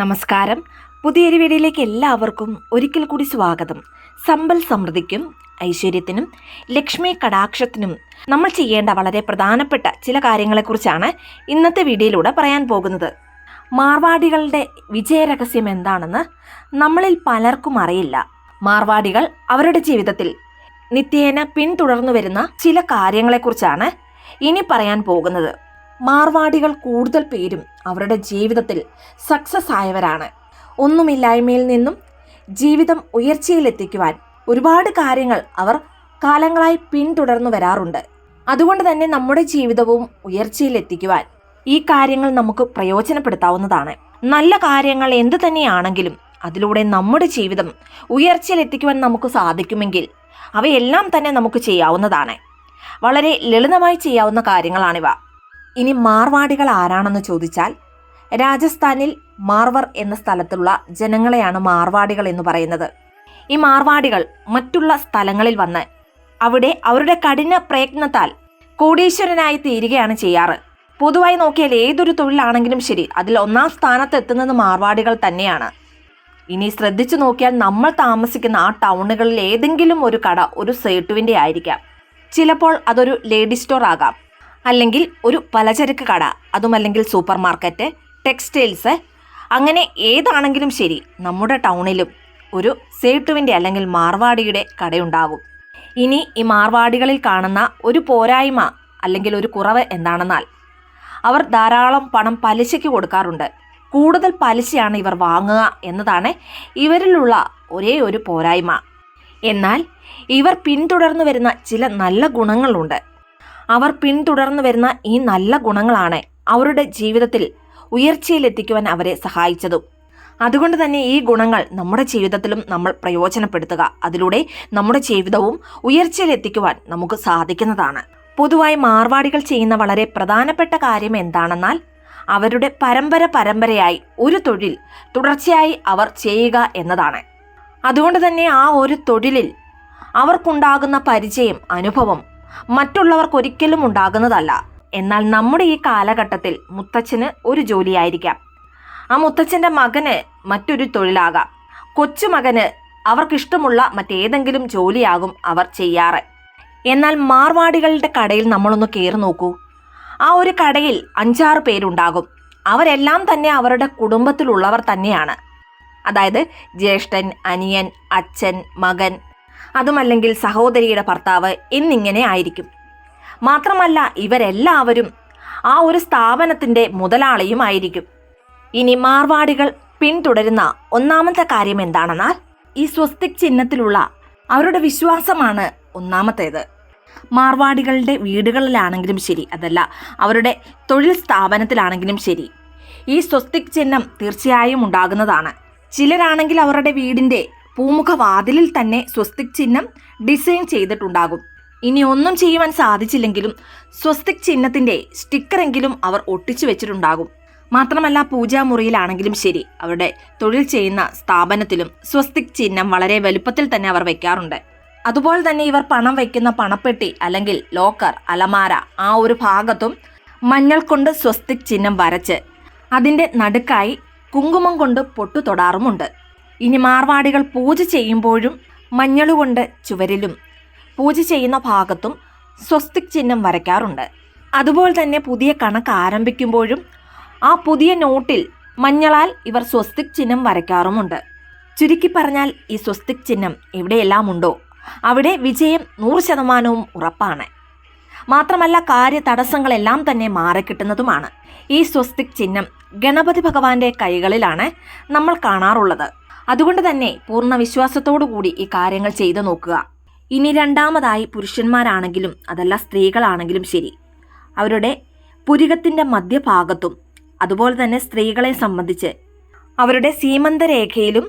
നമസ്കാരം. പുതിയൊരു വീഡിയോയിലേക്ക് എല്ലാവർക്കും ഒരിക്കൽ കൂടി സ്വാഗതം. സമ്പൽ സമൃദ്ധിക്കും ഐശ്വര്യത്തിനും ലക്ഷ്മി കടാക്ഷത്തിനും നമ്മൾ ചെയ്യേണ്ട വളരെ പ്രധാനപ്പെട്ട ചില കാര്യങ്ങളെക്കുറിച്ചാണ് ഇന്നത്തെ വീഡിയോയിലൂടെ പറയാൻ പോകുന്നത്. മാർവാടികളുടെ വിജയരഹസ്യം എന്താണെന്ന് നമ്മളിൽ പലർക്കും അറിയില്ല. മാർവാടികൾ അവരുടെ ജീവിതത്തിൽ നിത്യേന പിന്തുടർന്നു വരുന്ന ചില കാര്യങ്ങളെക്കുറിച്ചാണ് ഇനി പറയാൻ പോകുന്നത്. മാർവാടികൾ കൂടുതൽ പേരും അവരുടെ ജീവിതത്തിൽ സക്സസ് ആയവരാണ്. ഒന്നുമില്ലായ്മയിൽ നിന്നും ജീവിതം ഉയർച്ചയിലെത്തിക്കുവാൻ ഒരുപാട് കാര്യങ്ങൾ അവർ കാലങ്ങളായി പിന്തുടർന്നു വരാറുണ്ട്. അതുകൊണ്ട് തന്നെ നമ്മുടെ ജീവിതവും ഉയർച്ചയിലെത്തിക്കുവാൻ ഈ കാര്യങ്ങൾ നമുക്ക് പ്രയോജനപ്പെടുത്താവുന്നതാണ്. നല്ല കാര്യങ്ങൾ എന്തു തന്നെയാണെങ്കിലും അതിലൂടെ നമ്മുടെ ജീവിതം ഉയർച്ചയിലെത്തിക്കുവാൻ നമുക്ക് സാധിക്കുമെങ്കിൽ അവയെല്ലാം തന്നെ നമുക്ക് ചെയ്യാവുന്നതാണ്. വളരെ ലളിതമായി ചെയ്യാവുന്ന കാര്യങ്ങളാണിവ. ഇനി മാർവാടികൾ ആരാണെന്ന് ചോദിച്ചാൽ രാജസ്ഥാനിൽ മാർവർ എന്ന സ്ഥലത്തുള്ള ജനങ്ങളെയാണ് മാർവാടികൾ എന്ന് പറയുന്നത്. ഈ മാർവാടികൾ മറ്റുള്ള സ്ഥലങ്ങളിൽ വന്ന് അവിടെ അവരുടെ കഠിന പ്രയത്നത്താൽ കോടീശ്വരനായി തീരുകയാണ് ചെയ്യാറ്. പൊതുവായി നോക്കിയാൽ ഏതൊരു തൊഴിലാണെങ്കിലും ശരി അതിൽ ഒന്നാം സ്ഥാനത്ത് എത്തുന്നത് മാർവാടികൾ തന്നെയാണ്. ഇനി ശ്രദ്ധിച്ചു നോക്കിയാൽ നമ്മൾ താമസിക്കുന്ന ആ ടൗണുകളിൽ ഏതെങ്കിലും ഒരു കട ഒരു സേട്ടുവിന്റെ ആയിരിക്കാം. ചിലപ്പോൾ അതൊരു ലേഡി സ്റ്റോർ ആകാം. അല്ലെങ്കിൽ ഒരു പലചരക്ക് കട അതുമല്ലെങ്കിൽ സൂപ്പർ മാർക്കറ്റ് ടെക്സ്റ്റൈൽസ് അങ്ങനെ ഏതാണെങ്കിലും ശരി നമ്മുടെ ടൗണിലും ഒരു സേട്ടുവിന്റെ അല്ലെങ്കിൽ മാർവാടിയുടെ കടയുണ്ടാവും ഇനി ഈ മാർവാടികളിൽ കാണുന്ന ഒരു പോരായ്മ അല്ലെങ്കിൽ ഒരു കുറവ് എന്താണെന്നാൽ അവർ ധാരാളം പണം പലിശയ്ക്ക് കൊടുക്കാറുണ്ട്. കൂടുതൽ പലിശയാണ് ഇവർ വാങ്ങുക എന്നതാണ് ഇവരിലുള്ള ഒരേ ഒരു പോരായ്മ. എന്നാൽ ഇവർ പിന്തുടർന്നു വരുന്ന ചില നല്ല ഗുണങ്ങളുണ്ട്. അവർ പിന്തുടർന്നു വരുന്ന ഈ നല്ല ഗുണങ്ങളാണ് അവരുടെ ജീവിതത്തിൽ ഉയർച്ചയിലെത്തിക്കുവാൻ അവരെ സഹായിച്ചതും. അതുകൊണ്ട് തന്നെ ഈ ഗുണങ്ങൾ നമ്മുടെ ജീവിതത്തിലും നമ്മൾ പ്രയോജനപ്പെടുത്തുക. അതിലൂടെ നമ്മുടെ ജീവിതവും ഉയർച്ചയിലെത്തിക്കുവാൻ നമുക്ക് സാധിക്കുന്നതാണ്. പൊതുവായി മാർവാടികൾ ചെയ്യുന്ന വളരെ പ്രധാനപ്പെട്ട കാര്യം എന്താണെന്നാൽ അവരുടെ പരമ്പര പരമ്പരയായി ഒരു തൊഴിൽ തുടർച്ചയായി അവർ ചെയ്യുക എന്നതാണ്. അതുകൊണ്ട് തന്നെ ആ ഒരു തൊഴിലിൽ അവർക്കുണ്ടാകുന്ന പരിചയം അനുഭവം മറ്റുള്ളവർക്കൊരിക്കലും ഉണ്ടാകുന്നതല്ല. എന്നാൽ നമ്മുടെ ഈ കാലഘട്ടത്തിൽ മുത്തച്ഛന് ഒരു ജോലിയായിരിക്കാം. ആ മുത്തച്ഛന്റെ മകന് മറ്റൊരു തൊഴിലാകാം. കൊച്ചുമകന് അവർക്കിഷ്ടമുള്ള മറ്റേതെങ്കിലും ജോലിയാകും അവർ ചെയ്യാറ്. എന്നാൽ മാർവാടികളുടെ കടയിൽ നമ്മളൊന്ന് കയറി നോക്കൂ. ആ ഒരു കടയിൽ അഞ്ചാറ് പേരുണ്ടാകും. അവരെല്ലാം തന്നെ അവരുടെ കുടുംബത്തിലുള്ളവർ തന്നെയാണ്. അതായത് ജ്യേഷ്ഠൻ അനിയൻ അച്ഛൻ മകൻ അതുമല്ലെങ്കിൽ സഹോദരിയുടെ ഭർത്താവ് എന്നിങ്ങനെ ആയിരിക്കും. മാത്രമല്ല ഇവരെല്ലാവരും ആ ഒരു സ്ഥാപനത്തിന്റെ മുതലാളിയും ആയിരിക്കും. ഇനി മാർവാടികൾ പിന്തുടരുന്ന ഒന്നാമത്തെ കാര്യം എന്താണെന്നാൽ ഈ സ്വസ്തിക് ചിഹ്നത്തിലുള്ള അവരുടെ വിശ്വാസമാണ് ഒന്നാമത്തേത്. മാർവാടികളുടെ വീടുകളിലാണെങ്കിലും ശരി അതല്ല അവരുടെ തൊഴിൽ സ്ഥാപനത്തിലാണെങ്കിലും ശരി ഈ സ്വസ്തിക് ചിഹ്നം തീർച്ചയായും ഉണ്ടാകുന്നതാണ്. ചിലരാണെങ്കിൽ അവരുടെ വീടിന്റെ പൂമുഖവാതിലിൽ തന്നെ സ്വസ്തിക് ചിഹ്നം ഡിസൈൻ ചെയ്തിട്ടുണ്ടാകും. ഇനി ഒന്നും ചെയ്യുവാൻ സാധിച്ചില്ലെങ്കിലും സ്വസ്തിക് ചിഹ്നത്തിന്റെ സ്റ്റിക്കറെങ്കിലും അവർ ഒട്ടിച്ചു വെച്ചിട്ടുണ്ടാകും. മാത്രമല്ല പൂജാമുറിയിലാണെങ്കിലും ശരി അവരുടെ തൊഴിൽ ചെയ്യുന്ന സ്ഥാപനത്തിലും സ്വസ്തിക് ചിഹ്നം വളരെ വലുപ്പത്തിൽ തന്നെ അവർ വെക്കാറുണ്ട്. അതുപോലെ തന്നെ ഇവർ പണം വയ്ക്കുന്ന പണപ്പെട്ടി അല്ലെങ്കിൽ ലോക്കർ അലമാര ആ ഒരു ഭാഗത്തും മഞ്ഞൾ കൊണ്ട് സ്വസ്തിക് ചിഹ്നം വരച്ച് അതിന്റെ നടുക്കായി കുങ്കുമം കൊണ്ട് പൊട്ടു തൊടാറുമുണ്ട് ഇനി മാർവാടികൾ പൂജ ചെയ്യുമ്പോഴും മഞ്ഞളുകൊണ്ട് ചുവരിലും പൂജ ചെയ്യുന്ന ഭാഗത്തും സ്വസ്തിക് ചിഹ്നം വരയ്ക്കാറുണ്ട്. അതുപോലെ തന്നെ പുതിയ കണക്ക് ആരംഭിക്കുമ്പോഴും ആ പുതിയ നോട്ടിൽ മഞ്ഞളാൽ ഇവർ സ്വസ്തിക് ചിഹ്നം വരയ്ക്കാറുമുണ്ട്. ചുരുക്കി പറഞ്ഞാൽ ഈ സ്വസ്തിക് ചിഹ്നം എവിടെയെല്ലാം ഉണ്ടോ അവിടെ വിജയം നൂറ് ശതമാനവും ഉറപ്പാണ്. മാത്രമല്ല കാര്യ തടസ്സങ്ങളെല്ലാം തന്നെ മാറിക്കിട്ടുന്നതുമാണ്. ഈ സ്വസ്തിക് ചിഹ്നം ഗണപതി ഭഗവാന്റെ കൈകളിലാണ് നമ്മൾ കാണാറുള്ളത്. അതുകൊണ്ട് തന്നെ പൂർണ വിശ്വാസത്തോടു കൂടി ഈ കാര്യങ്ങൾ ചെയ്തു നോക്കുക. ഇനി രണ്ടാമതായി പുരുഷന്മാരാണെങ്കിലും അതല്ല സ്ത്രീകളാണെങ്കിലും ശരി. അവരുടെ പുരികത്തിന്റെ മധ്യഭാഗത്തും അതുപോലെ തന്നെ സ്ത്രീകളെ സംബന്ധിച്ച് അവരുടെ സീമന്തരേഖയിലും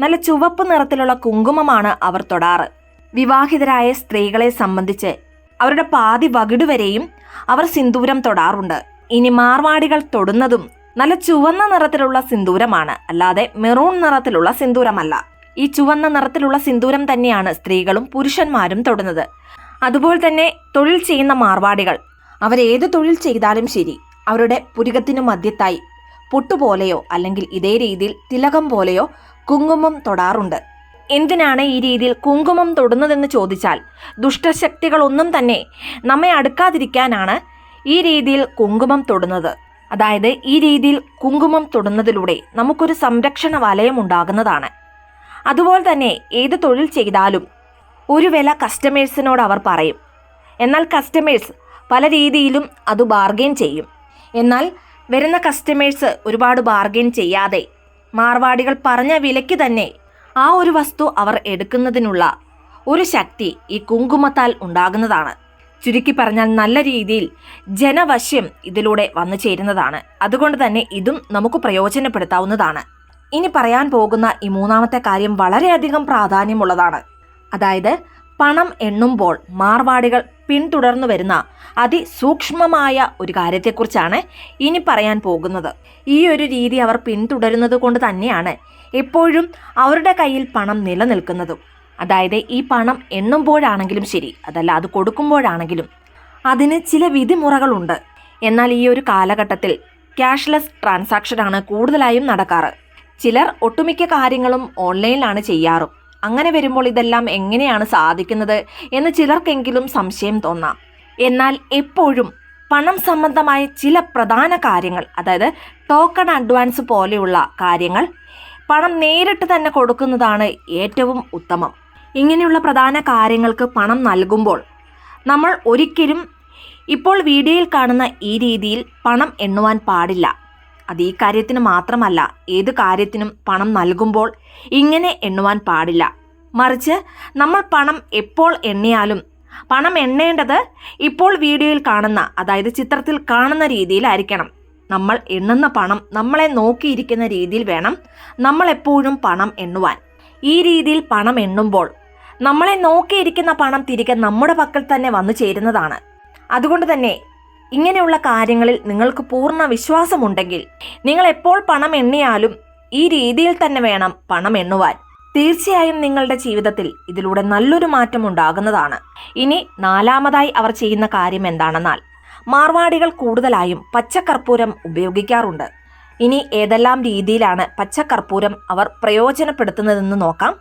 നല്ല ചുവപ്പ് നിറത്തിലുള്ള കുങ്കുമമാണ് അവർ തൊടാറ്. വിവാഹിതരായ സ്ത്രീകളെ സംബന്ധിച്ച് അവരുടെ പാതി വകിടുവരെയും അവർ സിന്ദൂരം തൊടാറുണ്ട്. ഇനി മാർവാടികൾ തൊടുന്നതും നല്ല ചുവന്ന നിറത്തിലുള്ള സിന്ദൂരമാണ്. അല്ലാതെ മെറൂൺ നിറത്തിലുള്ള സിന്ദൂരമല്ല. ഈ ചുവന്ന നിറത്തിലുള്ള സിന്ദൂരം തന്നെയാണ് സ്ത്രീകളും പുരുഷന്മാരും തൊടുന്നത്. അതുപോലെ തന്നെ തൊഴിൽ ചെയ്യുന്ന മാർവാടികൾ. അവരേത് തൊഴിൽ ചെയ്താലും ശരി അവരുടെ പുരികത്തിനു മധ്യത്തായി പൊട്ടുപോലെയോ അല്ലെങ്കിൽ ഇതേ രീതിയിൽ തിലകം പോലെയോ കുങ്കുമം തൊടാറുണ്ട്. എന്തിനാണ് ഈ രീതിയിൽ കുങ്കുമം തൊടുന്നതെന്ന് ചോദിച്ചാൽ ദുഷ്ടശക്തികളൊന്നും തന്നെ നമ്മെ അടുക്കാതിരിക്കാനാണ് ഈ രീതിയിൽ കുങ്കുമം തൊടുന്നത്. അതായത് ഈ രീതിയിൽ കുങ്കുമം തൊടുന്നതിലൂടെ നമുക്കൊരു സംരക്ഷണ വലയം ഉണ്ടാകുന്നതാണ്. അതുപോലെ തന്നെ ഏത് തൊഴിൽ ചെയ്താലും ഒരു വില കസ്റ്റമേഴ്സിനോട് അവർ പറയും. എന്നാൽ കസ്റ്റമേഴ്സ് പല രീതിയിലും അത് ബാർഗെയിൻ ചെയ്യും. എന്നാൽ വരുന്ന കസ്റ്റമേഴ്സ് ഒരുപാട് ബാർഗെയിൻ ചെയ്യാതെ മാർവാടികൾ പറഞ്ഞ വിലയ്ക്ക് തന്നെ ആ ഒരു വസ്തു അവർ എടുക്കുന്നതിനുള്ള ഒരു ശക്തി ഈ കുങ്കുമത്താൽ ഉണ്ടാകുന്നതാണ്. ചുരുക്കി പറഞ്ഞാൽ നല്ല രീതിയിൽ ജനവശ്യം ഇതിലൂടെ വന്നു ചേരുന്നതാണ്. അതുകൊണ്ട് തന്നെ ഇതും നമുക്ക് പ്രയോജനപ്പെടുത്താവുന്നതാണ്. ഇനി പറയാൻ പോകുന്ന ഈ മൂന്നാമത്തെ കാര്യം വളരെയധികം പ്രാധാന്യമുള്ളതാണ്. അതായത് പണം എണ്ണുമ്പോൾ മാർവാടികൾ പിന്തുടർന്നു വരുന്ന അതിസൂക്ഷ്മമായ ഒരു കാര്യത്തെക്കുറിച്ചാണ് ഇനി പറയാൻ പോകുന്നത്. ഈ ഒരു രീതി അവർ പിന്തുടരുന്നത് കൊണ്ട് തന്നെയാണ് എപ്പോഴും അവരുടെ കയ്യിൽ പണം നിലനിൽക്കുന്നതും. അതായത് ഈ പണം എണ്ണുമ്പോഴാണെങ്കിലും ശരി അതല്ല അത് കൊടുക്കുമ്പോഴാണെങ്കിലും അതിന് ചില വിധിമുറകളുണ്ട്. എന്നാൽ ഈ ഒരു കാലഘട്ടത്തിൽ ക്യാഷ്ലെസ് ട്രാൻസാക്ഷനാണ് കൂടുതലായും നടക്കാറ്. ചിലർ ഒട്ടുമിക്ക കാര്യങ്ങളും ഓൺലൈനിലാണ് ചെയ്യാറും. അങ്ങനെ വരുമ്പോൾ ഇതെല്ലാം എങ്ങനെയാണ് സാധിക്കുന്നത് എന്ന് ചിലർക്കെങ്കിലും സംശയം തോന്നാം. എന്നാൽ എപ്പോഴും പണം സംബന്ധമായ ചില പ്രധാന കാര്യങ്ങൾ അതായത് ടോക്കൺ അഡ്വാൻസ് പോലെയുള്ള കാര്യങ്ങൾ പണം നേരിട്ട് തന്നെ കൊടുക്കുന്നതാണ് ഏറ്റവും ഉത്തമം. ഇങ്ങനെയുള്ള പ്രധാന കാര്യങ്ങൾക്ക് പണം നൽകുമ്പോൾ നമ്മൾ ഒരിക്കലും ഇപ്പോൾ വീഡിയോയിൽ കാണുന്ന ഈ രീതിയിൽ പണം എണ്ണുവാൻ പാടില്ല. അത് ഈ കാര്യത്തിന് മാത്രമല്ല ഏത് കാര്യത്തിനും പണം നൽകുമ്പോൾ ഇങ്ങനെ എണ്ണുവാൻ പാടില്ല. മറിച്ച് നമ്മൾ പണം എപ്പോൾ എണ്ണിയാലും പണം എണ്ണേണ്ടത് ഇപ്പോൾ വീഡിയോയിൽ കാണുന്ന അതായത് ചിത്രത്തിൽ കാണുന്ന രീതിയിലായിരിക്കണം. നമ്മൾ എണ്ണുന്ന പണം നമ്മളെ നോക്കിയിരിക്കുന്ന രീതിയിൽ വേണം നമ്മൾ എപ്പോഴും പണം എണ്ണുവാൻ. ഈ രീതിയിൽ പണം എണ്ണുമ്പോൾ നമ്മളെ നോക്കിയിരിക്കുന്ന പണം തിരികെ നമ്മുടെ പക്കൽ തന്നെ വന്നു ചേരുന്നതാണ്. അതുകൊണ്ട് തന്നെ ഇങ്ങനെയുള്ള കാര്യങ്ങളിൽ നിങ്ങൾക്ക് പൂർണ വിശ്വാസമുണ്ടെങ്കിൽ നിങ്ങൾ എപ്പോൾ പണം എണ്ണിയാലും ഈ രീതിയിൽ തന്നെ വേണം പണം എണ്ണുവാൻ. തീർച്ചയായും നിങ്ങളുടെ ജീവിതത്തിൽ ഇതിലൂടെ നല്ലൊരു മാറ്റം ഉണ്ടാകുന്നതാണ്. ഇനി നാലാമതായി അവർ ചെയ്യുന്ന കാര്യം എന്താണെന്നാൽ മാർവാടികൾ കൂടുതലായും പച്ചക്കർപ്പൂരം ഉപയോഗിക്കാറുണ്ട്. ഇനി ഏതെല്ലാം രീതിയിലാണ് പച്ചക്കർപ്പൂരം അവർ പ്രയോജനപ്പെടുത്തുന്നതെന്ന് നോക്കാം.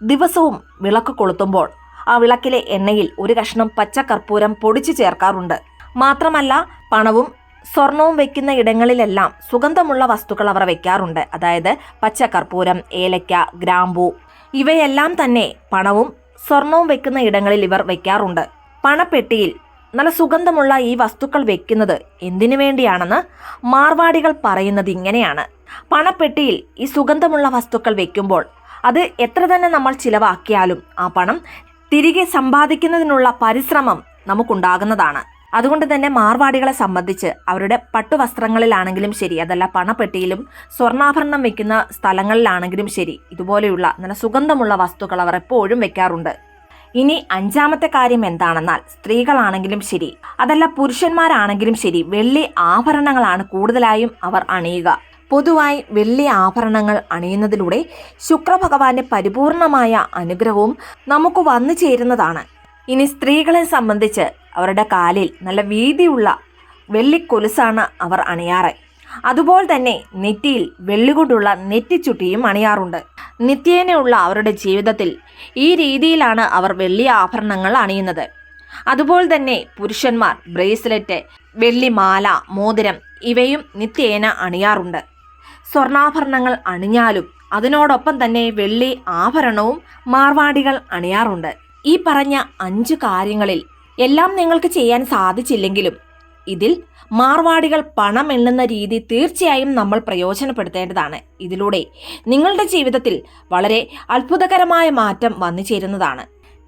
ദിവസവും വിളക്ക് കൊളുത്തുമ്പോൾ ആ വിളക്കിലെ എണ്ണയിൽ ഒരു കഷ്ണം പച്ചക്കർപ്പൂരം പൊടിച്ചു ചേർക്കാറുണ്ട്. മാത്രമല്ല പണവും സ്വർണവും വെക്കുന്ന ഇടങ്ങളിലെല്ലാം സുഗന്ധമുള്ള വസ്തുക്കൾ അവർ വെക്കാറുണ്ട്. അതായത് പച്ചക്കർപ്പൂരം ഏലക്ക ഗ്രാമ്പൂ ഇവയെല്ലാം തന്നെ പണവും സ്വർണവും വെക്കുന്ന ഇടങ്ങളിൽ ഇവർ വെക്കാറുണ്ട്. പണപ്പെട്ടിയിൽ നല്ല സുഗന്ധമുള്ള ഈ വസ്തുക്കൾ വെക്കുന്നത് എന്തിനു വേണ്ടിയാണെന്ന് മാർവാടികൾ പറയുന്നത് ഇങ്ങനെയാണ്. പണപ്പെട്ടിയിൽ ഈ സുഗന്ധമുള്ള വസ്തുക്കൾ വെക്കുമ്പോൾ അത് എത്ര തന്നെ നമ്മൾ ചിലവാക്കിയാലും ആ പണം തിരികെ സമ്പാദിക്കുന്നതിനുള്ള പരിശ്രമം നമുക്കുണ്ടാകുന്നതാണ്. അതുകൊണ്ട് തന്നെ മാർവാടികളെ സംബന്ധിച്ച് അവരുടെ പട്ടുവസ്ത്രങ്ങളിലാണെങ്കിലും ശരി അതല്ല പണപ്പെട്ടിയിലും സ്വർണാഭരണം വെക്കുന്ന സ്ഥലങ്ങളിലാണെങ്കിലും ശരി ഇതുപോലെയുള്ള നല്ല സുഗന്ധമുള്ള വസ്തുക്കൾ അവർ എപ്പോഴും വെക്കാറുണ്ട്. ഇനി അഞ്ചാമത്തെ കാര്യം എന്താണെന്നാൽ സ്ത്രീകളാണെങ്കിലും ശരി അതല്ല പുരുഷന്മാരാണെങ്കിലും ശരി വെള്ളി ആഭരണങ്ങളാണ് കൂടുതലായും അവർ അണിയുക. പൊതുവായി വെള്ളി ആഭരണങ്ങൾ അണിയുന്നതിലൂടെ ശുക്രഭഗവാന്റെ പരിപൂർണമായ അനുഗ്രഹവും നമുക്ക് വന്നു ചേരുന്നതാണ്. ഇനി സ്ത്രീകളെ സംബന്ധിച്ച് അവരുടെ കാലിൽ നല്ല വീതിയുള്ള വെള്ളിക്കൊലുസാണ് അവർ അണിയാറ്. അതുപോലെ തന്നെ നെറ്റിയിൽ വെള്ളി കൊണ്ടുള്ള നെറ്റിച്ചുട്ടിയും അണിയാറുണ്ട്. നിത്യേനയുള്ള അവരുടെ ജീവിതത്തിൽ ഈ രീതിയിലാണ് അവർ വെള്ളി ആഭരണങ്ങൾ അണിയുന്നത്. അതുപോലെ തന്നെ പുരുഷന്മാർ ബ്രേസ്ലെറ്റ് വെള്ളി മാല മോതിരം ഇവയും നിത്യേന അണിയാറുണ്ട്. സ്വർണാഭരണങ്ങൾ അണിഞ്ഞാലും അതിനോടൊപ്പം തന്നെ വെള്ളി ആഭരണവും മാർവാടികൾ അണിയാറുണ്ട്. ഈ പറഞ്ഞ അഞ്ച് കാര്യങ്ങളിൽ എല്ലാം നിങ്ങൾക്ക് ചെയ്യാൻ സാധിച്ചില്ലെങ്കിലും ഇതിൽ മാർവാടികൾ പണം എണ്ണുന്ന രീതി തീർച്ചയായും നമ്മൾ പ്രയോജനപ്പെടുത്തേണ്ടതാണ്. ഇതിലൂടെ നിങ്ങളുടെ ജീവിതത്തിൽ വളരെ അത്ഭുതകരമായ മാറ്റം വന്നു ചേരുന്നതാണ്